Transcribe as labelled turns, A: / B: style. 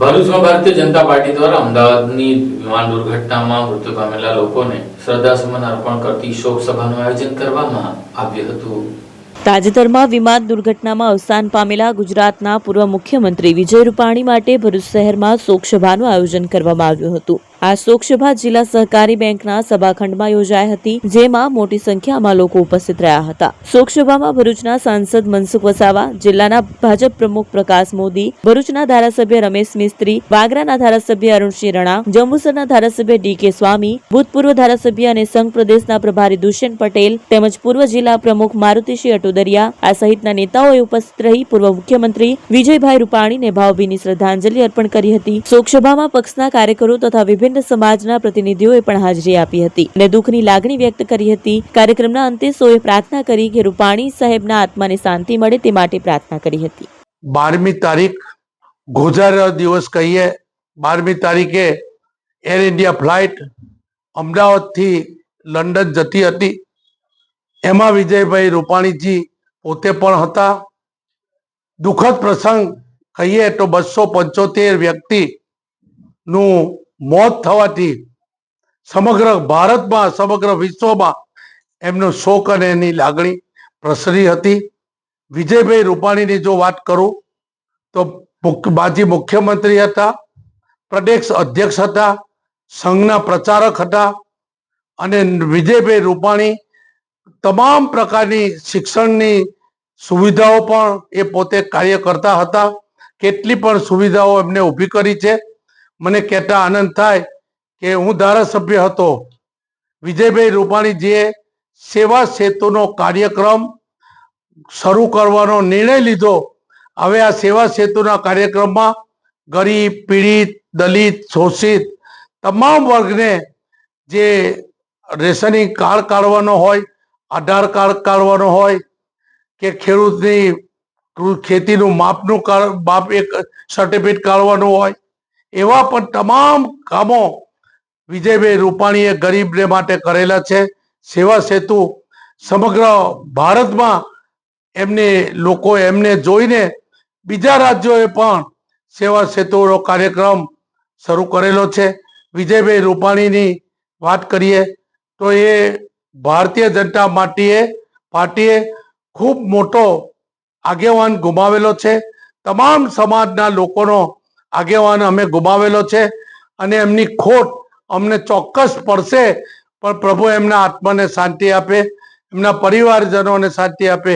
A: ભરૂચમાં ભારતીય જનતા પાર્ટી દ્વારા અમદાવાદની વિમાન દુર્ઘટનામાં મૃત્યુ પામેલા લોકોને શ્રદ્ધાસુમન અર્પણ કરતી શોક સભાનું આયોજન કરવામાં આવ્યું હતું.
B: તાજેતરમાં વિમાન દુર્ઘટનામાં અવસાન પામેલા ગુજરાતના પૂર્વ મુખ્યમંત્રી વિજય રૂપાણી માટે ભરૂચ શહેરમાં શોકસભાનું આયોજન કરવામાં આવ્યું હતું. આ શોકસભા જિલ્લા સહકારી બેંકના સભાખંડમાં યોજાઈ હતી, જેમાં મોટી સંખ્યામાં લોકો ઉપસ્થિત રહ્યા હતા. શોકસભામાં ભરૂચના સાંસદ મનસુખ વસાવા, જિલ્લાના ભાજપ પ્રમુખ પ્રકાશ મોદી, ભરૂચના ધારાસભ્ય રમેશ મિસ્ત્રી, વાગરાના ધારાસભ્ય અરુણસિંહ રણા, જંબુસરના ધારાસભ્ય ડી કે સ્વામી, ભૂતપૂર્વ ધારાસભ્ય અને સંઘ પ્રદેશના પ્રભારી દુષ્યંત પટેલ તેમજ પૂર્વ જિલ્લા પ્રમુખ મારુતિસિંહ અટોદરિયા આ સહિતના નેતાઓએ ઉપસ્થિત રહી પૂર્વ મુખ્યમંત્રી વિજયભાઈ રૂપાણીને ભાવભીની શ્રદ્ધાંજલિ અર્પણ કરી હતી. શોકસભામાં પક્ષના કાર્યકરો તથા વિભિન્ન સમાજના પ્રતિનિધિઓએ પણ હાજરી આપી હતી અને દુઃખની લાગણી વ્યક્ત કરી હતી. કાર્યક્રમના અંતે સોએ પ્રાર્થના કરી કે રૂપાણી સાહેબના આત્માને શાંતિ મળે તે માટે પ્રાર્થના કરી હતી.
C: બારમી તારીખ ગુજર દિવસ કહીએ, બારમી તારીખે એર ઇન્ડિયા ફ્લાઇટ અમદાવાદથી લંડન જતી હતી. એમાં વિજયભાઈ રૂપાણીજી પોતે પણ હતા. દુઃખદ પ્રસંગ કહીએ તો બસો પંચોતેર વ્યક્તિ નું મોત થવાથી સમગ્ર ભારતમાં, સમગ્ર વિશ્વમાં એમનો શોક અને એની લાગણી પ્રસરી હતી. વિજયભાઈ રૂપાણીની જો વાત કરું, તો માજી મુખ્યમંત્રી હતા, પ્રદેશ અધ્યક્ષ હતા, સંઘના પ્રચારક હતા અને વિજયભાઈ રૂપાણી તમામ પ્રકારની શિક્ષણની સુવિધાઓ પણ એ પોતે કાર્ય કરતા હતા. કેટલી પણ સુવિધાઓ એમને ઊભી કરી છે. મને કહેતા આનંદ થાય કે હું ધારાસભ્ય હતો. વિજયભાઈ રૂપાણીજીએ સેવા સેતુનો કાર્યક્રમ શરૂ કરવાનો નિર્ણય લીધો. હવે આ સેવા સેતુના કાર્યક્રમમાં ગરીબ, પીડિત, દલિત, શોષિત તમામ વર્ગને જે રેશનિંગ કાર્ડ કાઢવાનો હોય, આધાર કાર્ડ કાઢવાનો હોય કે ખેડૂતની ખેતીનું માપનું માપ એક સર્ટિફિકેટ કાઢવાનું હોય એવા પણ તમામ કામો વિજયભાઈ રૂપાણીએ ગરીબને માટે કરેલા છે. સેવા સેતુ સમગ્ર ભારતમાં એમને લોકો એમને જોઈને બીજા રાજ્યોએ પણ સેવા સેતુનો કાર્યક્રમ શરૂ કરેલો છે. વિજયભાઈ રૂપાણીની વાત કરીએ તો એ ભારતીય જનતા પાર્ટીએ પાર્ટીએ ખૂબ મોટો આગેવાન ગુમાવેલો છે. તમામ સમાજના લોકોનો આગેવાન અમે ગુમાવેલો છે અને એમની ખોટ અમને ચોક્કસ પડશે. પણ પ્રભુ એમના આત્માને શાંતિ આપે, એમના પરિવારજનોને શાંતિ આપે